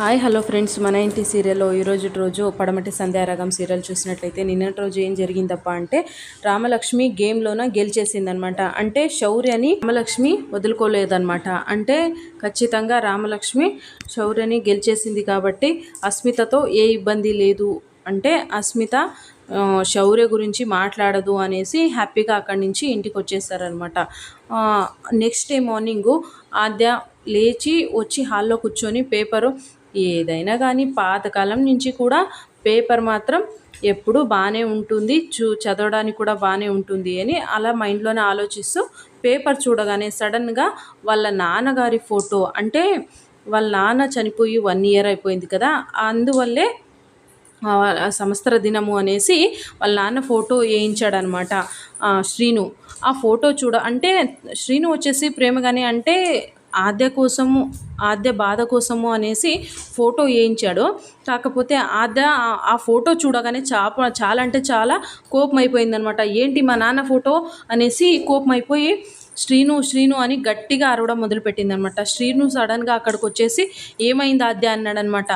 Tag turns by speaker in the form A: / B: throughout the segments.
A: Hi hello friends. మన ఇంటి సీరియల్లో ఈరోజు రోజు పడమటి సంధ్యారాగం సీరియల్ చూసినట్లయితే నిన్నటి రోజు ఏం జరిగిందప్ప అంటే రామలక్ష్మి గేమ్లోన గెలిచేసిందనమాట అంటే శౌర్యని రామలక్ష్మి వదులుకోలేదనమాట అంటే ఖచ్చితంగా రామలక్ష్మి శౌర్యని గెలిచేసింది కాబట్టి అస్మితతో ఏ ఇబ్బంది లేదు. అంటే అస్మిత శౌర్య గురించి మాట్లాడదు అనేసి హ్యాపీగా అక్కడి నుంచి ఇంటికి వచ్చేసారనమాట నెక్స్ట్ డే మార్నింగు ఆద్య లేచి వచ్చి హాల్లో కూర్చొని పేపరు ఏదైనా కానీ పాతకాలం నుంచి కూడా పేపర్ మాత్రం ఎప్పుడు బాగానే ఉంటుంది. చూ చదవడానికి కూడా బాగానే ఉంటుంది అని అలా మైండ్లోనే ఆలోచిస్తూ పేపర్ చూడగానే సడన్గా వాళ్ళ నాన్నగారి ఫోటో అంటే వాళ్ళ నాన్న చనిపోయి వన్ ఇయర్ అయిపోయింది కదా అందువల్లే సంవత్సర దినము అనేసి వాళ్ళ నాన్న ఫోటో వేయించాడనమాట. శ్రీను. ఆ ఫోటో చూడ అంటే శ్రీను వచ్చేసి ప్రేమగానే అంటే ఆద్య కోసము ఆద్య బాధ కోసము అనేసి ఫోటో వేయించాడు. కాకపోతే ఆద్య ఆ- ఫోటో చూడగానే చాప చాలా అంటే చాలా కోపం అయిపోయిందనమాట ఏంటి మా నాన్న ఫోటో? అనేసి కోపం అయిపోయి శ్రీను శ్రీను అని గట్టిగా అరవడం మొదలుపెట్టింది అనమాట శ్రీను సడన్గా అక్కడికి వచ్చేసి ఏమైంది ఆద్య? అన్నాడనమాట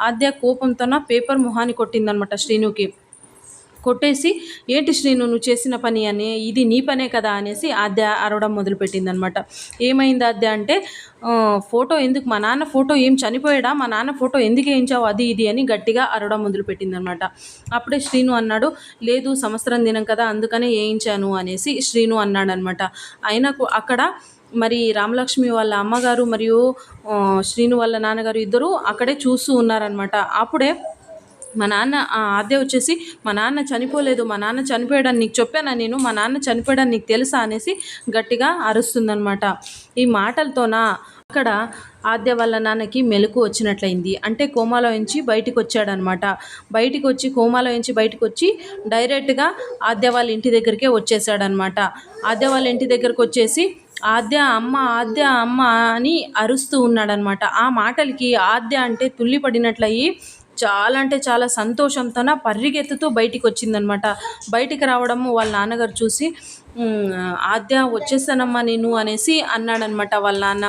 A: ఆద్య కోపంతోన పేపర్ మొహాన్ని కొట్టిందనమాట శ్రీనుకి. కొట్టేసి ఏంటి శ్రీను నువ్వు చేసిన పని అని ఇది నీ పనే కదా? అనేసి ఆద్య అరవడం మొదలుపెట్టిందనమాట. ఏమైంది ఆద్య అంటే ఫోటో ఎందుకు మా నాన్న ఫోటో ఏం చనిపోయాడా? మా నాన్న ఫోటో ఎందుకు వేయించావు? అది ఇది అని గట్టిగా అరవడం మొదలుపెట్టిందనమాట. అప్పుడే శ్రీను అన్నాడు లేదు సంవత్సరం దినం కదా అందుకనే వేయించాను అనేసి శ్రీను అన్నాడనమాట. అయినా అక్కడ మరి రామలక్ష్మి వాళ్ళ అమ్మగారు మరియు శ్రీను వాళ్ళ నాన్నగారు ఇద్దరు అక్కడే చూస్తూ ఉన్నారనమాట. అప్పుడే మా నాన్న ఆ ఆద్య వచ్చేసి మా నాన్న చనిపోలేదు మా నాన్న చనిపోయాడని నీకు చెప్పానా నేను? మా నాన్న చనిపోయాడని నీకు తెలుసా? అనేసి గట్టిగా అరుస్తుందనమాట ఈ మాటలతోనా అక్కడ ఆద్య వాళ్ళ నాన్నకి మెలకు వచ్చినట్లయింది. అంటే కోమాలో నుంచి బయటకు వచ్చాడనమాట బయటికి వచ్చి కోమాలో నుంచి బయటకు వచ్చి డైరెక్ట్గా ఆద్య వాళ్ళ ఇంటి దగ్గరికే వచ్చేసాడనమాట ఆద్య వాళ్ళ ఇంటి దగ్గరకు వచ్చేసి ఆద్య అమ్మ ఆద్య అమ్మ అని అరుస్తూ ఉన్నాడనమాట ఆ మాటలకి ఆద్య అంటే తుల్లి పడినట్లయి చాలా అంటే చాలా సంతోషంతోన పరిగెత్తుతూ బయటికి వచ్చిందనమాట బయటికి రావడము వాళ్ళ నాన్నగారు చూసి ఆద్య వచ్చేసానమ్మా నేను అనేసి అన్నాడనమాట వాళ్ళ నాన్న.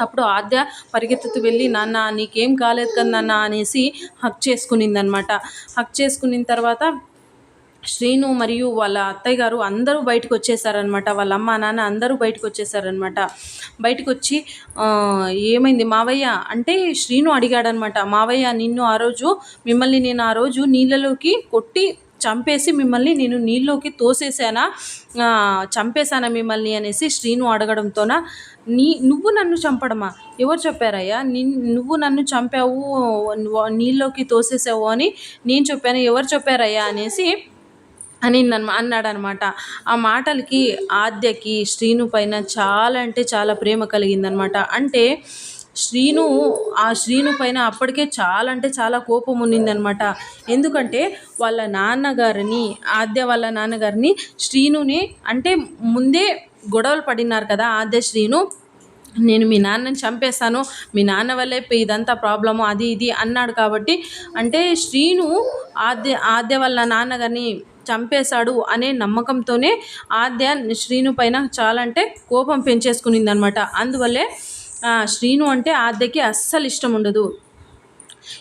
A: అప్పుడు ఆద్య పరిగెత్తుతూ వెళ్ళి నాన్న నీకేం కాలేదు కదా నాన్న అనేసి హక్ చేసుకునిందనమాట. హక్ చేసుకున్న తర్వాత శ్రీను మరియు వాళ్ళ అత్తయ్య గారు అందరూ బయటకు వచ్చేసారనమాట వాళ్ళ అమ్మ నాన్న అందరూ బయటకు వచ్చేసారనమాట బయటకు వచ్చి ఏమైంది మావయ్య? అంటే శ్రీను అడిగాడనమాట మావయ్య నిన్ను ఆ రోజు మిమ్మల్ని నేను ఆ రోజు నీళ్ళలోకి కొట్టి చంపేసి మిమ్మల్ని నేను నీళ్ళలోకి తోసేసానా? చంపేశానా మిమ్మల్ని? అనేసి శ్రీను అడగడంతోన నీ నువ్వు నన్ను చంపడమా? ఎవరు చెప్పారయ్యా? నిన్ నువ్వు నన్ను చంపావు నీళ్ళలోకి తోసేసావు అని నేను చెప్పాను. ఎవరు చెప్పారయ్యా? అనేసి అని అన్నాడు అనమాట ఆ మాటలకి ఆద్యకి శ్రీను పైన చాలా అంటే చాలా ప్రేమ కలిగిందనమాట. అంటే శ్రీను ఆ శ్రీను పైన అప్పటికే చాలా అంటే చాలా కోపం ఉన్నిందనమాట. ఎందుకంటే వాళ్ళ నాన్నగారిని ఆద్య వాళ్ళ నాన్నగారిని శ్రీనుని అంటే ముందే గొడవలు పడినారు కదా ఆద్య శ్రీను. నేను మీ నాన్నని చంపేస్తాను మీ నాన్న వల్లే ఇదంతా ప్రాబ్లము అది ఇది అన్నాడు కాబట్టి అంటే శ్రీను ఆద్య ఆద్య వాళ్ళ నాన్నగారిని చంపేశాడు అనే నమ్మకంతోనే ఆద్య శ్రీను పైన చాలా అంటే కోపం పెంచేసుకునింది అనమాట అందువల్లే శ్రీను అంటే ఆద్యకి అస్సలు ఇష్టం ఉండదు.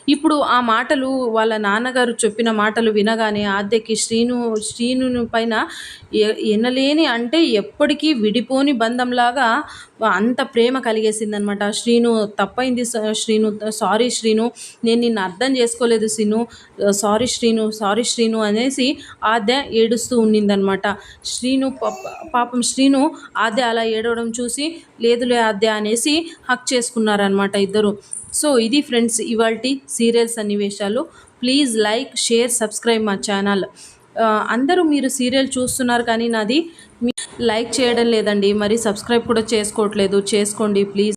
A: ఇప్పుడు ఆ మాటలు వాళ్ళ నాన్నగారు చెప్పిన మాటలు వినగానే ఆద్యకి శ్రీను శ్రీను పైన ఎ- ఎనలేని అంటే ఎప్పటికీ విడిపోని బంధంలాగా అంత ప్రేమ కలిగేసిందనమాట శ్రీను తప్పైంది శ్రీను సారీ శ్రీను నేను నిన్ను అర్థం చేసుకోలేదు శ్రీను సారీ శ్రీను సారీ శ్రీను అనేసి ఆద్య ఏడుస్తూ ఉండిందనమాట శ్రీను పాప- పాపం శ్రీను ఆద్య అలా ఏడవడం చూసి లేదులే ఆద్య అనేసి హక్ చేసుకున్నారనమాట ఇద్దరు. సో ఇది ఫ్రెండ్స్ ఇవాళ సీరియల్ సన్నివేశాలు. ప్లీజ్ లైక్ షేర్ సబ్స్క్రైబ్ మా ఛానల్. అందరూ మీరు సీరియల్ చూస్తున్నారు కానీ నాది మీ- లైక్ చేయడం లేదండి. మరి సబ్స్క్రైబ్ కూడా చేసుకోవట్లేదు. చేసుకోండి ప్లీజ్.